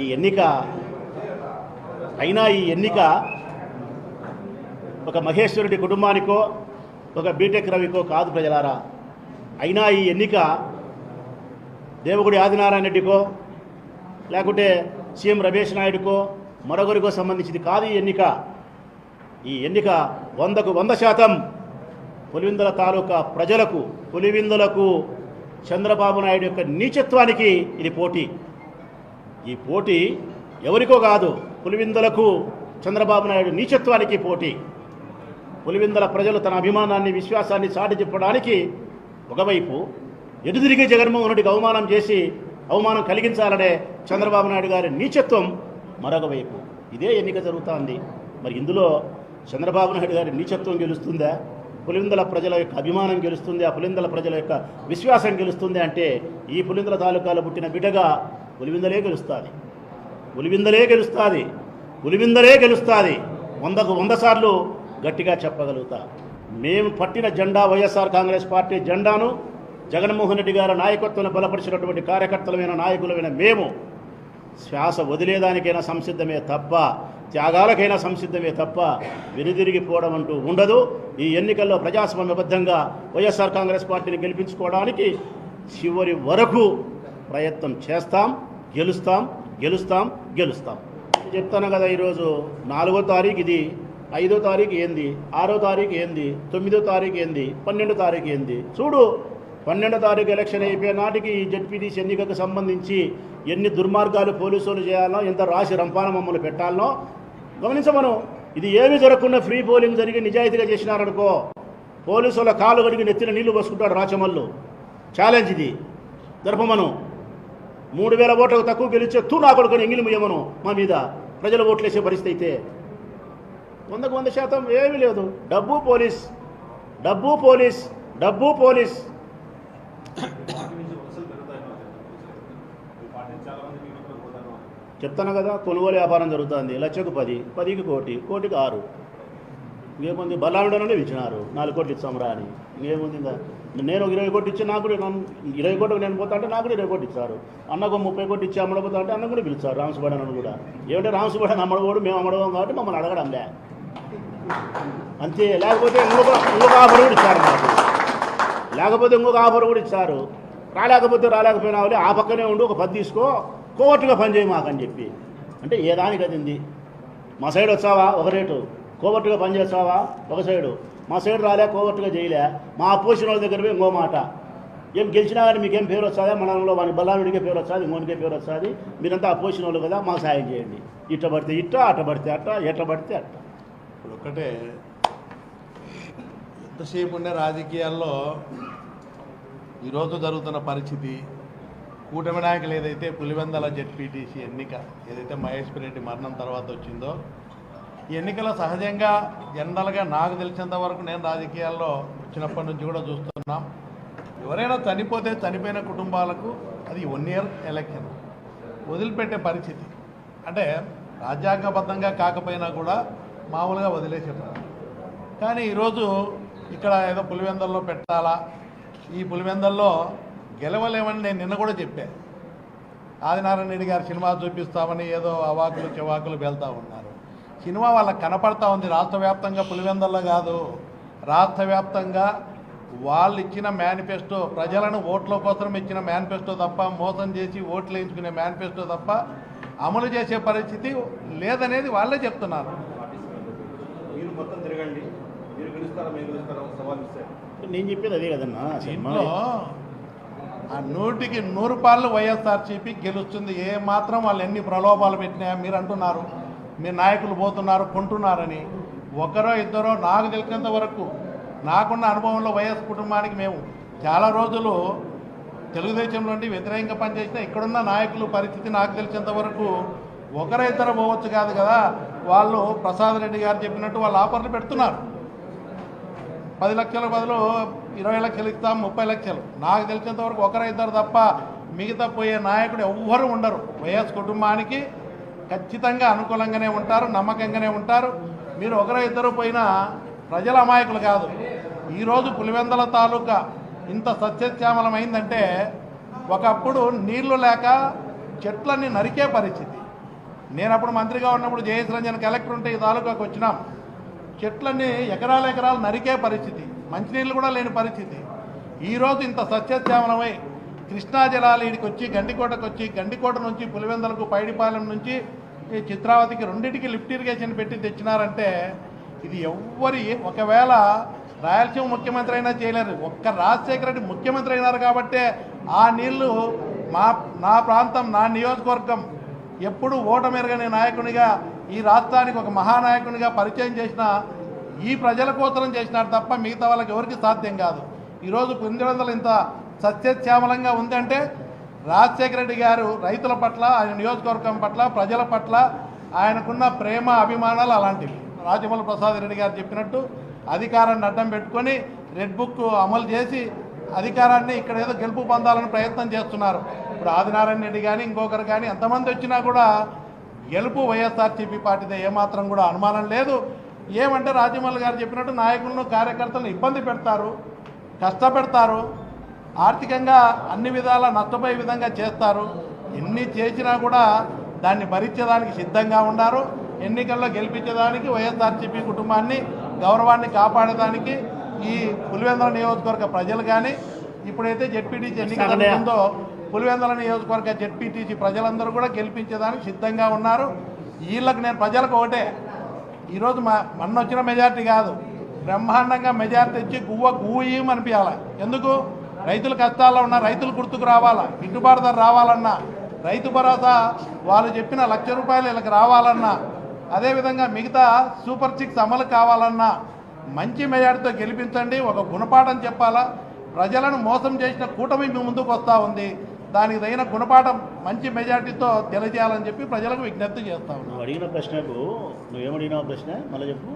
ఈ ఎన్నిక అయినా ఈ ఎన్నిక ఒక మహేశ్వరుడి కుటుంబానికో ఒక బీటెక్ రవికో కాదు ప్రజలారా. అయినా ఈ ఎన్నిక దేవగుడి ఆదినారాయణ రెడ్డికో లేకుంటే సీఎం రమేష్ నాయుడుకో మరొకరికో సంబంధించింది కాదు ఈ ఎన్నిక. ఈ ఎన్నిక వందకు వంద శాతం పులివిందల తాలూకా ప్రజలకు పులివిందులకు చంద్రబాబు నాయుడు యొక్క నీచత్వానికి ఇది పోటీ. ఈ పోటీ ఎవరికో కాదు పులివిందులకు చంద్రబాబు నాయుడు నీచత్వానికి పోటీ. పులివిందల ప్రజలు తన అభిమానాన్ని విశ్వాసాన్ని చాటి చెప్పడానికి ఒకవైపు ఎదుదిరిగి జగన్మోహన్ రెడ్డికి అవమానం చేసి అవమానం కలిగించాలనే చంద్రబాబు నాయుడు గారి నీచత్వం మరొక వైపు ఇదే ఎన్నిక జరుగుతోంది. మరి ఇందులో చంద్రబాబు నాయుడు గారి నీచత్వం గెలుస్తుందా? పులిందల ప్రజల యొక్క అభిమానం గెలుస్తుంది? ఆ పులిందల ప్రజల యొక్క విశ్వాసం గెలుస్తుంది అంటే ఈ పులిందల తాలూకాలో పుట్టిన బిడ్డగా ఉలివిందలే గెలుస్తుంది. ఉలివిందలే గెలుస్తుంది. ఉలివిందలే గెలుస్తుంది. వందకు వంద సార్లు గట్టిగా చెప్పగలుగుతా. మేము పట్టిన జెండా వైఎస్ఆర్ కాంగ్రెస్ పార్టీ జెండాను జగన్మోహన్ రెడ్డి గారి నాయకత్వంలో బలపరిచినటువంటి కార్యకర్తలమైన నాయకులమైన మేము శ్వాస వదిలేదానికైనా సంసిద్ధమే తప్ప త్యాగాలకైనా సంసిద్ధమే తప్ప వెనుదిరిగిపోవడం అంటూ ఉండదు. ఈ ఎన్నికల్లో ప్రజాస్వామ్యబద్ధంగా వైఎస్ఆర్ కాంగ్రెస్ పార్టీని గెలిపించుకోవడానికి చివరి వరకు ప్రయత్నం చేస్తాం. గెలుస్తాం గెలుస్తాం గెలుస్తాం. చెప్తాను కదా ఈరోజు నాలుగో తారీఖు ఇది ఐదో తారీఖు ఏంది ఆరో తారీఖు ఏంది తొమ్మిదో తారీఖు ఏంది పన్నెండో తారీఖు ఏంది. చూడు పన్నెండో తారీఖు ఎలక్షన్ అయిపోయే నాటికి ఈ జడ్పీటీసీ ఎన్నికకు సంబంధించి ఎన్ని దుర్మార్గాలు పోలీసులు చేయాలో ఎంత రాసి రంపాన మమ్మల్ని పెట్టాలనో గమనించమను. ఇది ఏమీ జరగకుండా ఫ్రీ పోలింగ్ జరిగి నిజాయితీగా చేసినారనుకో పోలీసుల కాలు కడిగి నెత్తిన నీళ్ళు పోసుకుంటాడు రాచమల్లు. ఛాలెంజ్ ఇది. జరపమను. మూడు వేల ఓట్లకు తక్కువ గెలిచే తూ నా కొడుకుని ఎంగిలి ముయ్యమను మా మీద. ప్రజలు ఓట్లేసే పరిస్థితి అయితే. వందకు వంద శాతం ఏమీ లేదు. డబ్బు పోలీస్. డబ్బు పోలీస్. డబ్బు పోలీస్. చెప్తాను కదా కొనుగోలు వ్యాపారం జరుగుతుంది. లక్షకు పది పదికి కోటి కోటికి ఆరు. ఇంకేముంది? బల్లాండలోనే ఇచ్చినారు నాలుగు కోట్లు ఇచ్చాం రా అని. ఇంకేముంది ఇంకా? నేను ఒక ఇరవై కోట్లు ఇచ్చి నాకు కూడా ఇరవై కోట్లకు నేను పోతా అంటే నాకు కూడా ఇరవై కోట్లు ఇచ్చారు. అన్నకు ముప్పై కోట్లు ఇచ్చి అమ్మడపోతా అంటే అన్న కూడా పిలిచారు రామసుబడి కూడా. ఏమంటే రామసుబడి అమ్మడబోడు మేము అమ్మడబోం కాబట్టి మమ్మల్ని అడగడంలే అంతే. లేకపోతే ఇంకొక ఇంకొక ఆఫర్ కూడా ఇచ్చారు మాకు. లేకపోతే ఇంకొక ఆఫర్ కూడా ఇచ్చారు. రాలేకపోతే రాలేకపోయినా వాళ్ళు ఆ పక్కనే ఉండి ఒక పది తీసుకో కోవర్టుగా పనిచేయి మాకని చెప్పి. అంటే ఏ దానికి అదింది మా సైడ్ వచ్చావా? ఒక రేటు. కోవర్టుగా పనిచేస్తావా ఒక సైడు. మా సైడ్ రాలే కోవర్టుగా చేయలే మా అపోజిషన్ వాళ్ళ దగ్గర పోయి ఇంకో మాట. ఏం గెలిచినా కానీ మీకేం పేరు వస్తుందా? మనలో వాని బల్లానుడికే పేరు వస్తుంది ఇంకోనికే పేరు వస్తుంది. మీరంతా అపోజిషన్ వాళ్ళు కదా మాకు సాయం చేయండి. ఇట్ట పడితే ఇట్ట అట్ట పడితే అట్ట ఎట్ట పడితే అట్ట. ఇప్పుడు ఒక్కటే. ఎంతసేపు ఉండే రాజకీయాల్లో ఈరోజు జరుగుతున్న పరిస్థితి కూటమి నాయకులు ఏదైతే పులివెందల జెడ్పీటీసీ ఎన్నిక ఏదైతే మహేశ్వరి రెడ్డి మరణం తర్వాత వచ్చిందో ఈ సహజంగా జనరల్గా నాకు తెలిసినంత వరకు నేను రాజకీయాల్లో వచ్చినప్పటి నుంచి కూడా చూస్తున్నాం. ఎవరైనా చనిపోతే చనిపోయిన కుటుంబాలకు అది వన్ ఇయర్ ఎలక్షన్ వదిలిపెట్టే పరిస్థితి. అంటే రాజ్యాంగబద్ధంగా కాకపోయినా కూడా మామూలుగా వదిలేసేటారు కానీ ఈరోజు ఇక్కడ ఏదో పులివెందల్లో పెట్టాలా? ఈ పులివెందల్లో గెలవలేమని నేను నిన్న కూడా చెప్పాను ఆదినారాయణ రెడ్డి గారు సినిమా చూపిస్తామని ఏదో అవాకులు చెవాకులు వెళ్తూ ఉన్నారు. సినిమా వాళ్ళకి కనపడతా ఉంది. రాష్ట్ర వ్యాప్తంగా పులివెందల్లో కాదు. రాష్ట్ర వ్యాప్తంగా వాళ్ళు ఇచ్చిన మేనిఫెస్టో ప్రజలను ఓట్ల కోసం ఇచ్చిన మేనిఫెస్టో తప్ప మోసం చేసి ఓట్లు వేయించుకునే మేనిఫెస్టో తప్ప అమలు చేసే పరిస్థితి లేదనేది వాళ్ళే చెప్తున్నారు. మీరు మొత్తం తిరగండి. మీరు గెలుస్తారా మేము గెలుస్తారా సవాల్ ఇస్తారు నేను చెప్పేది అదే కదన్నా దీంట్లో ఆ నూటికి నూరు పాళ్ళు వైఎస్ఆర్సీపీ గెలుస్తుంది. ఏ మాత్రం వాళ్ళు ఎన్ని ప్రలోభాలు పెట్టినా మీరు అంటున్నారు. మీ నాయకులు పోతున్నారు కొంటున్నారని ఒకరో ఇద్దరో నాకు తెలిసినంత వరకు నాకున్న అనుభవంలో వైఎస్ కుటుంబానికి మేము చాలా రోజులు తెలుగుదేశం నుండి వ్యతిరేకంగా పనిచేసిన ఇక్కడున్న నాయకులు పరిస్థితి నాకు తెలిసినంత వరకు ఒకరో ఇద్దరు పోవచ్చు కాదు కదా. వాళ్ళు ప్రసాద్ రెడ్డి గారు చెప్పినట్టు వాళ్ళు ఆఫర్లు పెడుతున్నారు. పది లక్షల బదులు ఇరవై లక్షలు ఇస్తాం ముప్పై లక్షలు. నాకు తెలిసినంత వరకు ఒకరు ఇద్దరు తప్ప మిగతా పోయే నాయకుడు ఎవ్వరు ఉండరు. వైఎస్ కుటుంబానికి ఖచ్చితంగా అనుకూలంగానే ఉంటారు నమ్మకంగానే ఉంటారు. మీరు ఒకరు ఇద్దరు పోయినా ప్రజల అమాయకులు కాదు. ఈరోజు పులివెందల తాలూకా ఇంత సస్యశ్యామలమైందంటే ఒకప్పుడు నీళ్ళు లేక చెట్లన్నీ నరికే పరిస్థితి. నేను అప్పుడు మంత్రిగా ఉన్నప్పుడు జయేష్ రంజన్ కలెక్టర్ ఉంటే ఈ తాలూకాకు వచ్చినాం. చెట్లన్నీ ఎకరాల ఎకరాలు నరికే పరిస్థితి. మంచినీళ్ళు కూడా లేని పరిస్థితి. ఈరోజు ఇంత సత్యశ్యామలమై కృష్ణా జలాలు ఇడికి వచ్చి గండికోటకు వచ్చి గండికోట నుంచి పులివెందలకు పైడిపాలెం నుంచి చిత్రావతికి రెండింటికి లిఫ్ట్ ఇరిగేషన్ పెట్టి తెచ్చినారంటే ఇది ఎవ్వరి ఒకవేళ రాయలసీమ ముఖ్యమంత్రి అయినా చేయలేరు. ఒక్క రాజశేఖర రెడ్డి ముఖ్యమంత్రి అయినారు కాబట్టే ఆ నీళ్ళు మా నా ప్రాంతం నా నియోజకవర్గం ఎప్పుడు ఓటమెరగని నాయకునిగా ఈ రాష్ట్రానికి ఒక మహానాయకునిగా పరిచయం చేసిన ఈ ప్రజల కోసం చేసినారు తప్ప మిగతా వాళ్ళకి ఎవరికి సాధ్యం కాదు. ఈరోజు పుంజవందలు ఇంత సత్యశ్యామలంగా ఉందంటే రాజశేఖర రెడ్డి గారు రైతుల పట్ల ఆయన నియోజకవర్గం పట్ల ప్రజల పట్ల ఆయనకున్న ప్రేమ అభిమానాలు అలాంటివి. రాజమౌళి ప్రసాద్ రెడ్డి గారు చెప్పినట్టు అధికారాన్ని అడ్డం పెట్టుకొని రెడ్ బుక్ అమలు చేసి అధికారాన్ని ఇక్కడ ఏదో గెలుపు పొందాలని ప్రయత్నం చేస్తున్నారు. ఇప్పుడు ఆదినారాయణ రెడ్డి కానీ ఇంకొకరు కానీ ఎంతమంది వచ్చినా కూడా గెలుపు వైఎస్ఆర్సీపీ పార్టీదే ఏమాత్రం కూడా అనుమానం లేదు. ఏమంటే రాజమౌళి గారు చెప్పినట్టు నాయకులను కార్యకర్తలను ఇబ్బంది పెడతారు కష్టపెడతారు. ఆర్థికంగా అన్ని విధాల నష్టపోయే విధంగా చేస్తారు. ఎన్ని చేసినా కూడా దాన్ని భరించేదానికి సిద్ధంగా ఉన్నారు ఎన్నికల్లో గెలిపించేదానికి వైఎస్ఆర్సీపీ కుటుంబాన్ని గౌరవాన్ని కాపాడేదానికి ఈ పులివెందుల నియోజకవర్గ ప్రజలు కానీ ఇప్పుడైతే జెడ్పీటీసీ ఎన్నిక సరేనయ్య. జరుగుతుందో పులివెందుల నియోజకవర్గ జెడ్పీటీసీ ప్రజలందరూ కూడా గెలిపించేదానికి సిద్ధంగా ఉన్నారు. వీళ్ళకి నేను ప్రజలకు ఒకటే. ఈరోజు మా మొన్న వచ్చిన మెజార్టీ కాదు. బ్రహ్మాండంగా మెజార్టీ ఇచ్చి గువ్వ గువ్వీం అనిపించాలి ఎందుకు? రైతుల కష్టాల్లో ఉన్న రైతులు గుర్తుకు రావాలా? గిట్టుబాటు ధర రావాలన్నా? రైతు భరోసా వాళ్ళు చెప్పిన లక్ష రూపాయలు వీళ్ళకి రావాలన్నా? అదేవిధంగా మిగతా సూపర్ సిక్స్ అమలు కావాలన్నా? మంచి మెజార్టీతో గెలిపించండి. ఒక గుణపాఠం చెప్పాలా? ప్రజలను మోసం చేసిన కూటమి మీ ముందుకు వస్తూ ఉంది. దానికి తగిన గుణపాఠం మంచి మెజార్టీతో తెలియజేయాలని చెప్పి ప్రజలకు విజ్ఞప్తి చేస్తా ఉన్నాం. నువ్వు అడిగిన ప్రశ్నకు నువ్వేమడిగినావు ప్రశ్న? మళ్ళీ చెప్పు.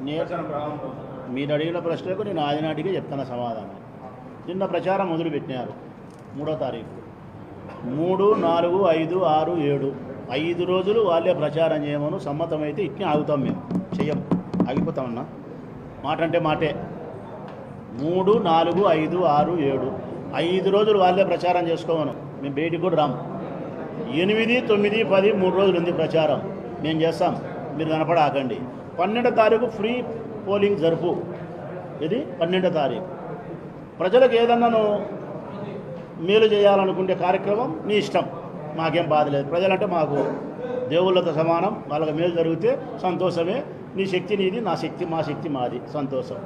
మేము మీరు ఆదినాటి అడిగిన ప్రశ్నకు నేను ఆదినాటిగా చెప్తాను సమాధానం. నిన్న ప్రచారం మొదలుపెట్టినారు. మూడో తారీఖు. మూడు నాలుగు ఐదు ఆరు ఏడు. ఐదు రోజులు వాళ్ళే ప్రచారం చేయమను సమ్మతమైతే ఇట్నే ఆగుతాం మేము. చెయ్యం ఆగిపోతామన్నా మాట అంటే మాటే. మూడు నాలుగు ఐదు ఆరు ఏడు. ఐదు రోజులు వాళ్ళే ప్రచారం చేసుకోమను. మేము బయటికి కూడా రాము. ఎనిమిది తొమ్మిది పది మూడు రోజులు ఉంది ప్రచారం. మేము చేస్తాం. మీరు కనపడాకండి పన్నెండో తారీఖు ఫ్రీ పోలింగ్ జరుపు. ఇది పన్నెండో తారీఖు. ప్రజలకు ఏదన్నాను మేలు చేయాలనుకుంటే కార్యక్రమం నీ ఇష్టం. మాకేం బాధ లేదు. ప్రజలంటే మాకు దేవుళ్ళతో సమానం. వాళ్ళకి మేలు జరిగితే సంతోషమే. నీ శక్తి నీది నా శక్తి మా శక్తి మాది. సంతోషం.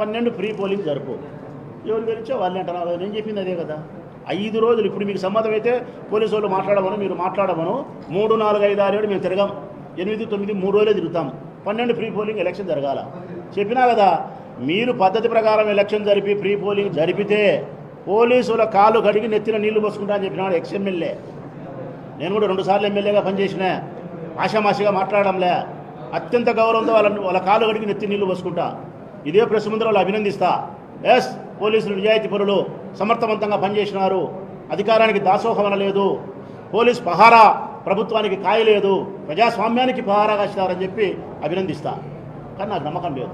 పన్నెండు ఫ్రీ పోలింగ్ జరుపు. ఎవరు గెలిచో వాళ్ళు అంటున్నారు. నేను చెప్పింది అదే కదా. ఐదు రోజులు. ఇప్పుడు మీకు సమ్మతం అయితే పోలీసు వాళ్ళు మాట్లాడమను మీరు మాట్లాడమను. మూడు నాలుగు ఐదు ఆరు ఏడు మేము తిరగాం. ఎనిమిది తొమ్మిది మూడు రోజులే తిరుగుతాం. పన్నెండు ఫ్రీ పోలింగ్ ఎలక్షన్ జరగాల. చెప్పినా కదా మీరు పద్ధతి ప్రకారం ఎలక్షన్ జరిపి ఫ్రీ పోలింగ్ జరిపితే పోలీసుల కాలు కడిగి నెత్తిన నీళ్ళు పోసుకుంటా అని చెప్పినాడు ఎక్స్ ఎమ్మెల్యే నేను కూడా రెండుసార్లు ఎమ్మెల్యేగా పనిచేసిన. ఆషామాషిగా మాట్లాడడంలే. అత్యంత గౌరవంతో వాళ్ళ వాళ్ళ కాలు కడిగి నెత్తి నీళ్ళు పోసుకుంటా. ఇదే ప్రెస్ ముందర వాళ్ళు అభినందిస్తా. ఎస్ పోలీసులు నిజాయితీ పరులు. సమర్థవంతంగా పనిచేసినారు. అధికారానికి దాసోహం అనలేదు పోలీస్ పహారా ప్రభుత్వానికి కాయలేదు ప్రజాస్వామ్యానికి పహారా కాసినారని చెప్పి అభినందిస్తా. కానీ నాకు నమ్మకం లేదు.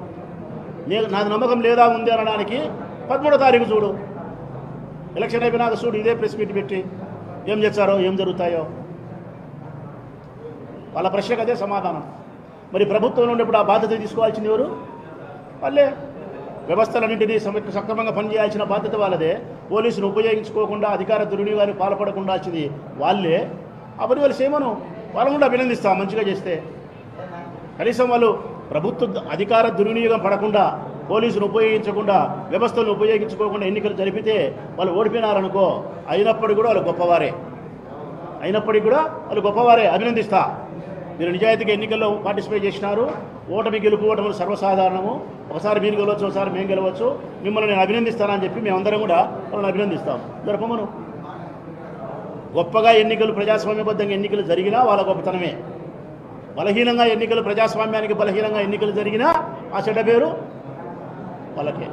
నేను నాకు నమ్మకం లేదా ఉంది అనడానికి పదమూడో తారీఖు చూడు. ఎలక్షన్ అయిపోయినాక చూడు ఇదే ప్రెస్ మీట్ పెట్టి ఏం చేస్తారో ఏం జరుగుతాయో. వాళ్ళ ప్రశ్నకు అదే సమాధానం. మరి ప్రభుత్వం ఉన్నప్పుడు ఆ బాధ్యత తీసుకోవాల్సింది ఎవరు? వాళ్ళే. వ్యవస్థలన్నింటినీ సమ- సక్రమంగా పనిచేయాల్సిన బాధ్యత వాళ్ళదే. పోలీసులు ఉపయోగించుకోకుండా అధికార దుర్వినియోగానికి పాల్పడకుండా వచ్చింది వాళ్ళే. అప్పుడు వాళ్ళు సేమను వాళ్ళని కూడా అభినందిస్తాం మంచిగా చేస్తే. కనీసం వాళ్ళు ప్రభుత్వ అధికార దుర్వినియోగం పడకుండా పోలీసులు ఉపయోగించకుండా వ్యవస్థలను ఉపయోగించుకోకుండా ఎన్నికలు జరిపితే వాళ్ళు ఓడిపోయినారనుకో అయినప్పటికీ కూడా వాళ్ళు గొప్పవారే. అయినప్పటికీ కూడా వాళ్ళు గొప్పవారే. అభినందిస్తా. మీరు నిజాయితీగా ఎన్నికల్లో పార్టిసిపేట్ చేసినారు. ఓటమి గెలుపు ఓటములు సర్వసాధారణము. ఒకసారి మీరు గెలవచ్చు ఒకసారి మేము గెలవచ్చు. మిమ్మల్ని నేను అభినందిస్తానని చెప్పి మేమందరం కూడా వాళ్ళని అభినందిస్తాం. జరపమను గొప్పగా ఎన్నికలు ప్రజాస్వామ్యబద్ధంగా ఎన్నికలు జరిగినా వాళ్ళ గొప్పతనమే. బలహీనంగా ఎన్నికలు ప్రజాస్వామ్యానికి బలహీనంగా ఎన్నికలు జరిగినా ఆ చెడ్డ పేరు వాళ్ళకే.